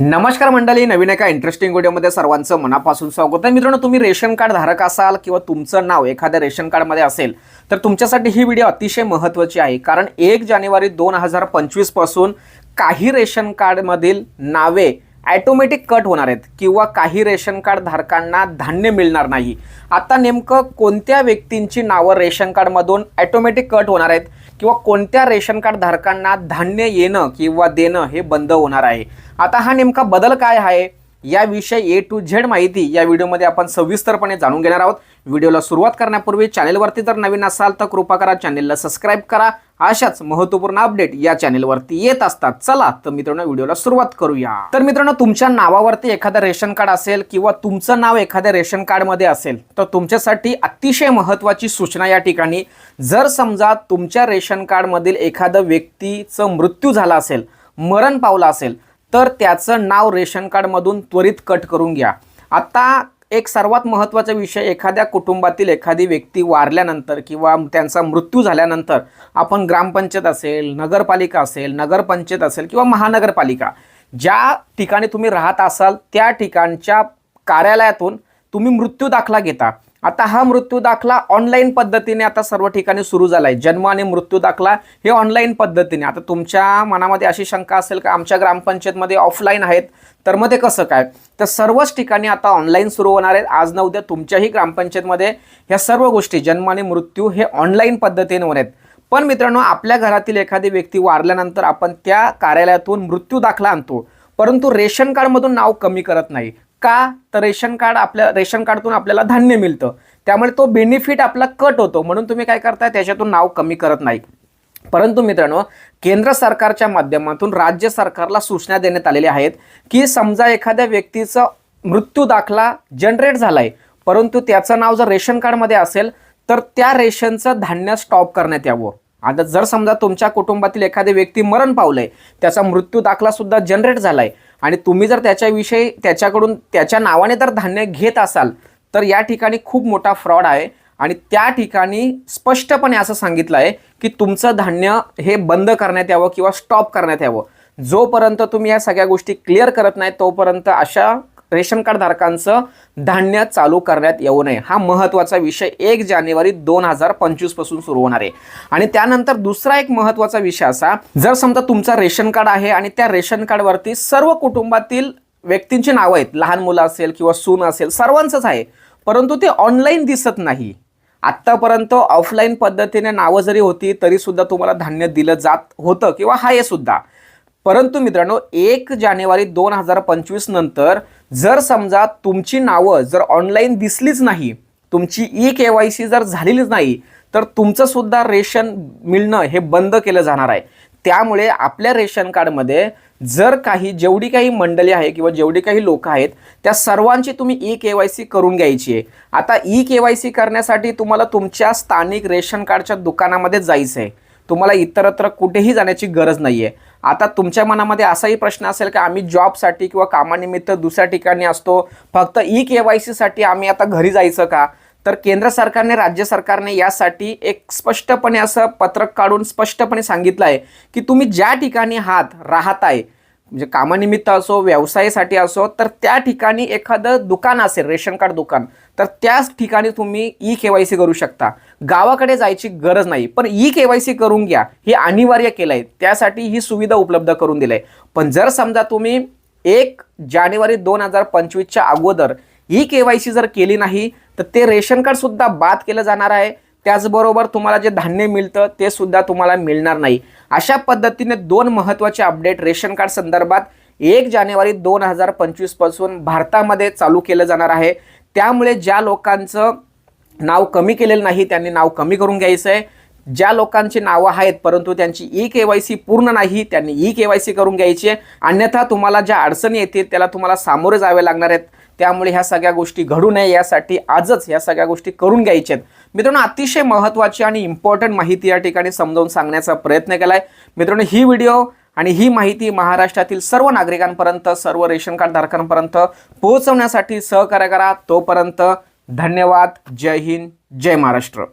नमस्कार मंडळी नवीन एका इंटरेस्टिंग व्हिडिओमध्ये सर्वांचं मनापासून स्वागत आहे. मित्रांनो तुम्ही रेशन कार्ड धारक असाल किंवा तुमचं नाव एखाद्या रेशन कार्डमध्ये असेल तर तुमच्यासाठी ही व्हिडिओ अतिशय महत्त्वाची आहे. कारण एक जानेवारी दोन हजार पंचवीसपासून काही रेशन कार्डमधील नावे ॲटोमॅटिक कट होणार आहेत किंवा काही रेशन कार्ड धारकांना धान्य मिळणार नाही. आता नेमकं कोणत्या व्यक्तींची नावं रेशन कार्डमधून ॲटोमॅटिक कट होणार आहेत? किंवा कोणत्या रेशन कार्ड धारकांना धान्य येणं किंवा देणं हे बंद होणार आहे. आता हा नेमका बदल काय आहे? याविषयी ए टू झेड माहिती या व्हिडिओमध्ये आपण सविस्तरपणे जाणून घेणार आहोत. व्हिडिओला सुरुवात करण्यापूर्वी चॅनेलवरती जर नवीन असाल तर कृपा करा चॅनेलला सबस्क्राईब करा अशाच महत्त्वपूर्ण अपडेट या चॅनेलवरती येत असतात. चला तर मित्रांनो व्हिडिओला सुरुवात करूया. तर मित्रांनो तुमच्या नावावरती एखादं रेशन कार्ड असेल किंवा तुमचं नाव एखाद्या रेशन कार्डमध्ये असेल तर तुमच्यासाठी अतिशय महत्त्वाची सूचना या ठिकाणी जर समजा तुमच्या रेशन कार्डमधील एखादं व्यक्तीचं मृत्यू झाला असेल मरण पावलं असेल तर त्याचं नाव रेशन कार्डमधून त्वरित कट करून घ्या. आता एक सर्वात महत्त्वाचा विषय एखाद्या कुटुंबातील एखादी व्यक्ती वारल्यानंतर किंवा त्यांचा मृत्यू झाल्यानंतर आपण ग्रामपंचायत असेल नगरपालिका असेल नगरपंचायत असेल किंवा महानगरपालिका ज्या ठिकाणी तुम्ही राहत असाल त्या ठिकाणच्या कार्यालयातून तुम्ही मृत्यू दाखला घेता. आता हा मृत्यू दाखला ऑनलाईन पद्धतीने आता सर्व ठिकाणी सुरू झाला आहे जन्म आणि मृत्यू दाखला हे ऑनलाईन पद्धतीने. आता तुमच्या मनामध्ये अशी शंका असेल का आमच्या ग्रामपंचायतमध्ये ऑफलाईन आहेत तर मग ते कसं काय? तर सर्वच ठिकाणी आता ऑनलाईन सुरू होणार आहेत. आज न उद्या तुमच्याही ग्रामपंचायतमध्ये ह्या सर्व गोष्टी जन्म आणि मृत्यू हे ऑनलाईन पद्धतीने होणार आहेत. पण मित्रांनो आपल्या घरातील एखादी व्यक्ती वारल्यानंतर आपण त्या कार्यालयातून मृत्यू दाखला आणतो. परंतु रेशन कार्डमधून नाव कमी करत नाही. का? तर रेशन कार्ड आपल्या रेशन कार्डतून आपल्याला धान्य मिळतं. त्यामुळे तो बेनिफिट आपला कट होतो. म्हणून तुम्ही काय करताय? त्याच्यातून नाव कमी करत नाही. परंतु मित्रांनो केंद्र सरकारच्या माध्यमातून राज्य सरकारला सूचना देण्यात आलेल्या आहेत की समजा एखाद्या व्यक्तीचा मृत्यू दाखला जनरेट झालाय परंतु त्याचं नाव जर रेशन कार्डमध्ये असेल तर त्या रेशनचं धान्य स्टॉप करण्यात यावं. आता जर समजा तुमच्या कुटुंबातील एखादी व्यक्ती मरण पावलंय त्याचा मृत्यू दाखला सुद्धा जनरेट झालाय आणि तुम्ही जर त्याच्याविषयी त्याच्याकडून त्याच्या नावाने जर धान्य घेत असाल तर या ठिकाणी खूप मोठा फ्रॉड आहे. आणि त्या ठिकाणी स्पष्टपणे असं सांगितलं आहे की तुमचं धान्य हे बंद करण्यात यावं किंवा स्टॉप करण्यात यावं. जोपर्यंत तुम्ही या सगळ्या गोष्टी क्लिअर करत नाही तोपर्यंत अशा रेशन कार्ड धारकांचं धान्य चालू करण्यात येऊ नये. हा महत्त्वाचा विषय एक जानेवारी दोन हजार पंचवीसपासून सुरू होणार आहे. आणि त्यानंतर दुसरा एक महत्त्वाचा विषय असा जर समजा तुमचा रेशन कार्ड आहे आणि त्या रेशन कार्डवरती सर्व कुटुंबातील व्यक्तींची नावं आहेत लहान मुलं असेल किंवा सून असेल सर्वांचंच आहे परंतु ते ऑनलाईन दिसत नाही. आत्तापर्यंत ऑफलाईन पद्धतीने नावं जरी होती तरीसुद्धा तुम्हाला धान्य दिलं जात होतं किंवा आहे सुद्धा. परंतु मित्रांनो एक जानेवारी दोन हजार पंचवीस नंतर जर समजा तुमची नावं जर ऑनलाईन दिसलीच नाही तुमची ई के वाय सी जर झालेलीच नाही तर तुमचं सुद्धा रेशन मिळणं हे बंद केलं जाणार आहे. त्यामुळे आपल्या रेशन कार्डमध्ये जर काही जेवढी काही मंडळी आहे किंवा जेवढी काही लोक आहेत त्या सर्वांची तुम्ही ई के वाय सी करून घ्यायची आहे. आता ई के वाय सी करण्यासाठी तुम्हाला तुमच्या स्थानिक रेशन कार्डच्या दुकानामध्ये जायचं आहे. तुम्हाला इतरत्र कुठेही जाण्याची गरज नाही आहे आता तुमच्या मनामध्ये असाही प्रश्न असेल की आम्ही जॉबसाठी किंवा कामानिमित्त दुसऱ्या ठिकाणी असतो फक्त ई के वाय सीसाठी आम्ही आता घरी जायचं का? तर केंद्र सरकारने राज्य सरकारने यासाठी एक स्पष्टपणे असं पत्रक काढून स्पष्टपणे सांगितलं आहे की तुम्ही ज्या ठिकाणी हात राहत आहे म्हणजे कामानिमित्त असो व्यवसायासाठी असो तर त्या ठिकाणी एखादं दुकान असेल रेशन कार्ड दुकान तर त्याच ठिकाणी तुम्ही ई के वाय सी करू शकता. गावाकडे जायची गरज नाही पण ई के वाय सी करून घ्या. हे अनिवार्य केलं आहे त्यासाठी ही सुविधा उपलब्ध करून दिली आहे पण जर समजा तुम्ही एक जानेवारी दोन हजार पंचवीसच्या अगोदर ई के वाय सी जर केली नाही तर ते रेशन कार्डसुद्धा बाद केलं जाणार आहे. त्याचबरोबर तुम्हाला जे धान्य मिळतं ते सुद्धा तुम्हाला मिळणार नाही. अशा पद्धतीने दोन महत्त्वाचे अपडेट रेशन कार्ड संदर्भात एक जानेवारी दोन हजार पंचवीसपासून भारतामध्ये चालू केलं जाणार आहे. त्यामुळे ज्या लोकांचं नाव कमी केलेलं नाही त्यांनी नाव कमी करून घ्यायचं आहे. ज्या लोकांची नावं आहेत परंतु त्यांची ई के वाय सी पूर्ण नाही त्यांनी ई के वाय सी करून घ्यायची आहे. अन्यथा तुम्हाला ज्या अडचणी येतील त्याला तुम्हाला सामोरे जावे लागणार आहेत. त्यामुळे ह्या सगळ्या गोष्टी घडू नये यासाठी आजच ह्या सगळ्या गोष्टी करून घ्यायच्या आहेत. मित्रांनो अतिशय महत्त्वाची आणि इम्पॉर्टंट माहिती या ठिकाणी समजावून सांगण्याचा प्रयत्न केला आहे मित्रांनो ही व्हिडिओ आणि ही माहिती महाराष्ट्रातील सर्व नागरिकांपर्यंत सर्व रेशन कार्ड धारकांपर्यंत पोहोचवण्यासाठी सहकार्य करा. तोपर्यंत धन्यवाद. जय हिंद. जय महाराष्ट्र.